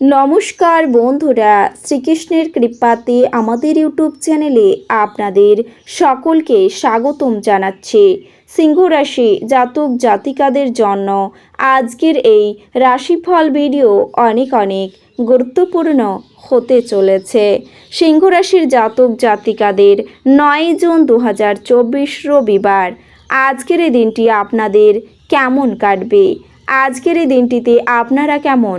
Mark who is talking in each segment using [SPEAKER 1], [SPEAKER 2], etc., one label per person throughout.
[SPEAKER 1] নমস্কার বন্ধুরা, শ্রীকৃষ্ণের কৃপাতে আমাদের ইউটিউব চ্যানেলে আপনাদের সকলকে স্বাগতম জানাচ্ছি। সিংহ রাশি জাতক জাতিকাদের জন্য আজকের এই রাশিফল ভিডিও অনেক অনেক গুরুত্বপূর্ণ হতে চলেছে। সিংহ রাশির জাতক জাতিকাদের নয় জুন দু হাজার চব্বিশ রবিবার, আজকের এই দিনটি আপনাদের কেমন কাটবে? আজকের এই দিনটিতে আপনারা কেমন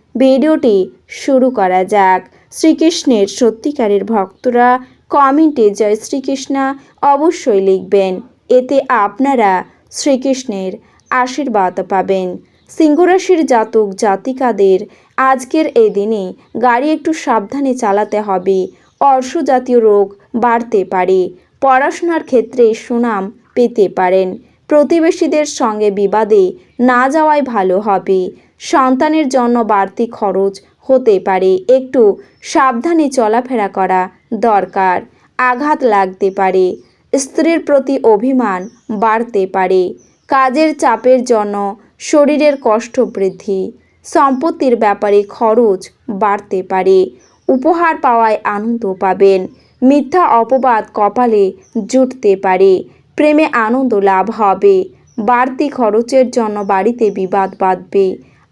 [SPEAKER 1] ভিডিওটি শুরু করা যাক। শ্রীকৃষ্ণের সত্যিকারের ভক্তরা কমেন্টে জয় শ্রীকৃষ্ণা অবশ্যই লিখবেন। এতে আপনারা শ্রীকৃষ্ণের আশীর্বাদ পাবেন। সিংহরাশির জাতক জাতিকাদের আজকের এই দিনে গাড়ি একটু সাবধানে চালাতে হবে। অর্শ জাতীয় রোগ বাড়তে পারে। পড়াশোনার ক্ষেত্রে সুনাম পেতে পারেন। প্রতিবেশীদের সঙ্গে বিবাদে না যাওয়াই ভালো হবে। সন্তানের জন্য বাড়তি খরচ হতে পারে। একটু সাবধানে চলাফেরা করা দরকার। আঘাত লাগতে পারে। স্ত্রীর প্রতি অভিমান বাড়তে পারে। কাজের চাপের জন্য শরীরের কষ্ট বৃদ্ধি। সম্পত্তির ব্যাপারে খরচ বাড়তে পারে। উপহার পাওয়ায় আনন্দ পাবেন। মিথ্যা অপবাদ কপালে জুটতে পারে। প্রেমে আনন্দ লাভ হবে। বাড়তি খরচের জন্য বাড়িতে বিবাদ বাঁধবে।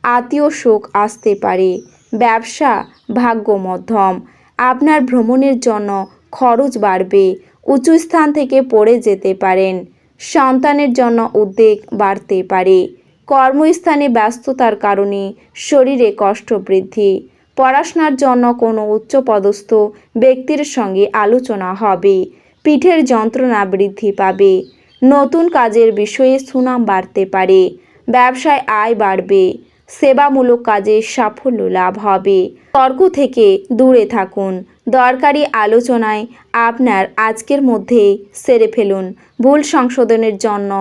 [SPEAKER 1] আত্মীয় শোক আসতে পারে। ব্যবসা ভাগ্য মধ্যম আপনার ভ্রমণের জন্য খরচ বাড়বে। উঁচু স্থান থেকে পড়ে যেতে পারেন। সন্তানের জন্য উদ্বেগ বাড়তে পারে। কর্মস্থানে ব্যস্ততার কারণে শরীরে কষ্ট বৃদ্ধি। পড়াশোনার জন্য কোনো উচ্চপদস্থ ব্যক্তির সঙ্গে আলোচনা হবে। পিঠের যন্ত্রণা বৃদ্ধি পাবে। নতুন কাজের বিষয়ে সুনাম বাড়তে পারে। ব্যবসায় আয় বাড়বে। সেবামূলক কাজে সাফল্য লাভ হবে। তর্ক থেকে দূরে থাকুন। দরকারি আলোচনায় আপনার আজকের মধ্যে সেরে ফেলুন। ভুল সংশোধনের জন্য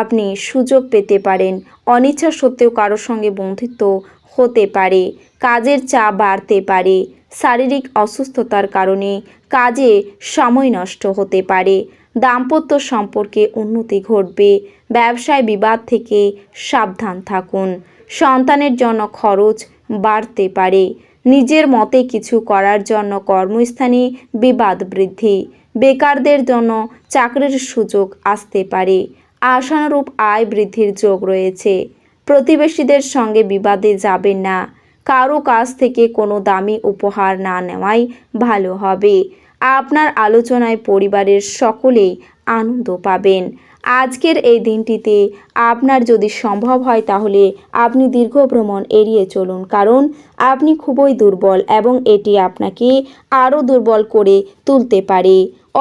[SPEAKER 1] আপনি সুযোগ পেতে পারেন। অনিচ্ছা সত্ত্বেও কারোর সঙ্গে বন্ধুত্ব হতে পারে। কাজের চাপ বাড়তে পারে। শারীরিক অসুস্থতার কারণে কাজে সময় নষ্ট হতে পারে। দাম্পত্য সম্পর্কে উন্নতি ঘটবে। ব্যবসায় বিবাদ থেকে সাবধান থাকুন। সন্তানের জন্য খরচ বাড়তে পারে। নিজের মতে কিছু করার জন্য কর্মস্থানে বিবাদ বৃদ্ধি, বেকারদের জন্য চাকরির সুযোগ আসতে পারে। আশানুরূপ আয় বৃদ্ধির যোগ রয়েছে। প্রতিবেশীদের সঙ্গে বিবাদে যাবেন না। কারও কাছ থেকে কোনো দামি উপহার না নেওয়াই ভালো হবে। আপনার আলোচনায় পরিবারের সকলেই আনন্দ পাবেন। আজকের এই দিনটিতে আপনার যদি সম্ভব হয় তাহলে আপনি দীর্ঘ ভ্রমণ এড়িয়ে চলুন, কারণ আপনি খুবই দুর্বল এবং এটি আপনাকে আরও দুর্বল করে তুলতে পারে।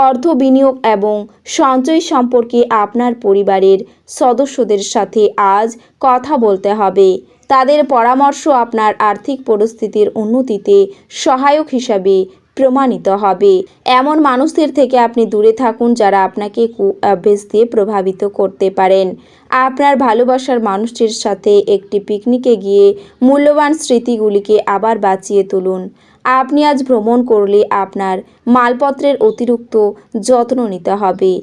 [SPEAKER 1] অর্থ বিনিয়োগ এবং সঞ্চয় সম্পর্কে আপনার পরিবারের সদস্যদের সাথে আজ কথা বলতে হবে। তাদের পরামর্শ আপনার আর্থিক পরিস্থিতির উন্নতিতে সহায়ক হিসাবে প্রমাণিত হবে। এমন মানুষদের থেকে আপনি দূরে থাকুন যারা আপনাকে কু অভ্যেস দিয়ে প্রভাবিত করতে পারেন। আপনার ভালোবাসার মানুষটির সাথে একটি পিকনিকে গিয়ে মূল্যবান স্মৃতিগুলিকে আবার বাঁচিয়ে তুলুন। আপনি আজ ভ্রমণ করলে আপনার মালপত্রের অতিরিক্ত যত্ন নিতে হবে।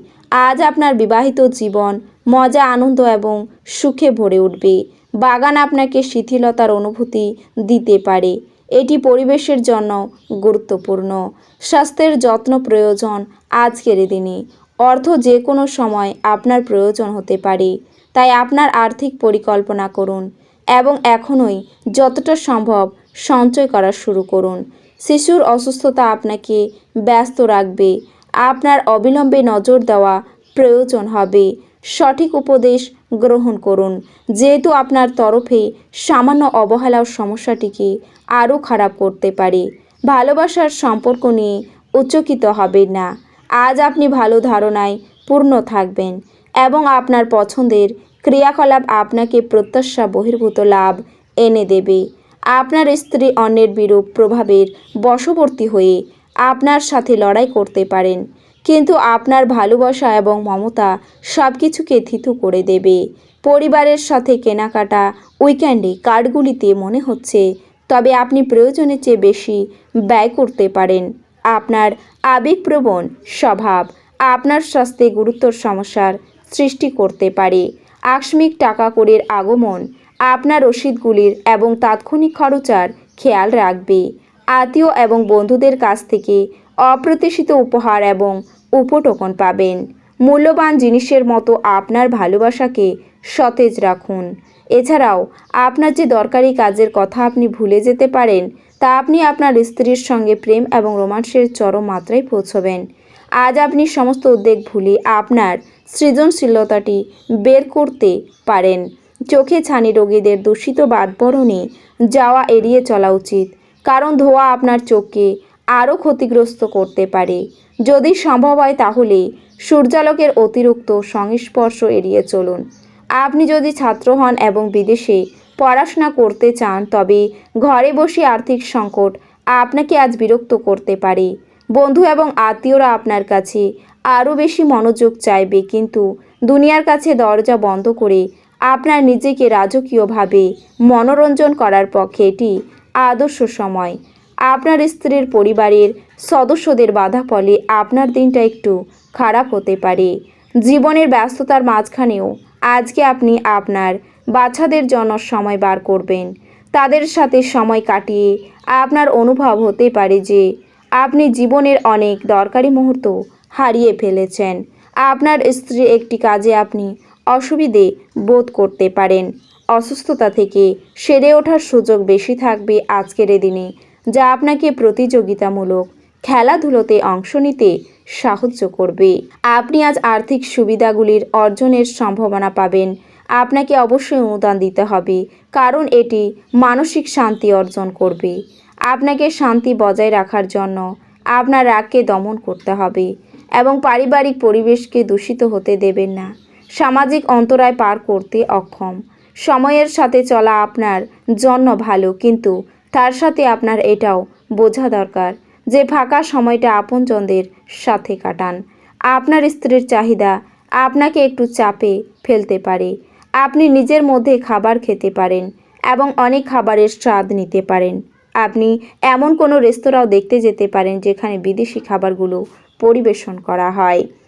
[SPEAKER 1] আজ আপনার বিবাহিত জীবন মজা, আনন্দ এবং সুখে ভরে উঠবে। বাগান আপনাকে শিথিলতার অনুভূতি দিতে পারে। এটি পরিবেশের জন্য গুরুত্বপূর্ণ। স্বাস্থ্যের যত্ন প্রয়োজন আজকের দিনে। অর্থ যে কোনো সময় আপনার প্রয়োজন হতে পারে। তাই আপনার আর্থিক পরিকল্পনা করুন এবং এখনই যতটা সম্ভব সঞ্চয় করা শুরু করুন। শিশুর অসুস্থতা আপনাকে ব্যস্ত রাখবে। আপনার অবিলম্বে নজর দেওয়া প্রয়োজন হবে। সঠিক উপদেশ গ্রহণ করুন। যেহেতু আপনার তরফে সামান্য অবহেলার সমস্যাটিকে আরও খারাপ করতে পারে, ভালোবাসার সম্পর্ক নিয়ে উচ্চকিত হবেন না। আজ আপনি ভালো ধারণায় পূর্ণ থাকবেন এবং আপনার পছন্দের ক্রিয়াকলাপ আপনাকে প্রত্যাশা, বহির্ভূত লাভ এনে দেবে। আপনার স্ত্রী অন্যের বিরূপ প্রভাবের বশবর্তী হয়ে আপনার সাথে লড়াই করতে পারেন। কিন্তু আপনার ভালোবাসা এবং মমতা সব কিছুকে থিতু করে দেবে। পরিবারের সাথে কেনাকাটা, উইকেন্ডে কার্ডগুলিতে মনে হচ্ছে, তবে আপনি প্রয়োজনের চেয়ে বেশি ব্যয় করতে পারেন। আপনার আবেগপ্রবণ স্বভাব আপনার স্বাস্থ্যে গুরুতর সমস্যার সৃষ্টি করতে পারে। আকস্মিক টাকা কড়ির আগমন আপনার রসিদগুলির এবং তাৎক্ষণিক খরচার খেয়াল রাখবে। আত্মীয় এবং বন্ধুদের কাছ থেকে অপ্রত্যাশিত উপহার এবং উপটোকন পাবেন। মূল্যবান জিনিসের মতো আপনার ভালোবাসাকে সতেজ রাখুন। এছাড়াও, আপনার যে দরকারি কাজের কথা আপনি ভুলে যেতে পারেন, তা আপনি আপনার স্ত্রীর সঙ্গে প্রেম এবং রোমান্সের চরম মাত্রায় পৌঁছবেন। আজ আপনি সমস্ত উদ্বেগ ভুলে আপনার সৃজনশীলতাটি বের করতে পারেন। চোখে ছানি রোগীদের দূষিত বাদবরণে যাওয়া এড়িয়ে চলা উচিত। কারণ ধোয়া আপনার চোখকে আরও ক্ষতিগ্রস্ত করতে পারে। যদি সম্ভব হয় তাহলে সূর্যালোকের অতিরিক্ত সংস্পর্শ এড়িয়ে চলুন। আপনি যদি ছাত্র হন এবং বিদেশে পড়াশোনা করতে চান, তবে ঘরে বসে আর্থিক সংকট আপনাকে আজ বিরক্ত করতে পারে। বন্ধু এবং আত্মীয়রা আপনার কাছে আরও বেশি মনোযোগ চাইবে, কিন্তু দুনিয়ার কাছে দরজা বন্ধ করে আপনার নিজেকে রাজকীয়ভাবে মনোরঞ্জন করার পক্ষে এটি আদর্শ সময়। আপনার স্ত্রীর পরিবারের সদস্যদের বাধা ফলে আপনার দিনটা একটু খারাপ হতে পারে। জীবনের ব্যস্ততার মাঝখানেও আজকে আপনি আপনার বাচ্চাদের জন্য সময় বার করবেন। তাদের সাথে সময় কাটিয়ে আপনার অনুভব হতে পারে যে আপনি জীবনের অনেক দরকারি মুহূর্ত হারিয়ে ফেলেছেন। আপনার স্ত্রী একটি কাজে আপনি অসুবিধে বোধ করতে পারেন। অসুস্থতা থেকে সেরে ওঠার সুযোগ বেশি থাকবে আজকের দিনে, যা আপনাকে প্রতিযোগিতামূলক খেলাধুলোতে অংশ নিতে সাহায্য করবে। আপনি আজ আর্থিক সুবিধাগুলির অর্জনের সম্ভাবনা পাবেন। আপনাকে অবশ্যই অনুদান দিতে হবে, কারণ এটি মানসিক শান্তি অর্জন করবে। আপনাকে শান্তি বজায় রাখার জন্য আপনার রাগকে দমন করতে হবে এবং পারিবারিক পরিবেশকে দূষিত হতে দেবেন না। সামাজিক অন্তরায় পার করতে অক্ষম। সময়ের সাথে চলা আপনার জন্য ভালো, কিন্তু তার সাথে আপনার এটাও বোঝা দরকার যে ফাঁকা সময়টা আপনজনদের সাথে কাটান। আপনার স্ত্রীর চাহিদা আপনাকে একটু চাপে ফেলতে পারে। আপনি নিজের মধ্যে খাবার খেতে পারেন এবং অনেক খাবারের স্বাদ নিতে পারেন। আপনি এমন কোনো রেস্তোরাঁও দেখতে যেতে পারেন যেখানে বিদেশি খাবারগুলো পরিবেশন করা হয়।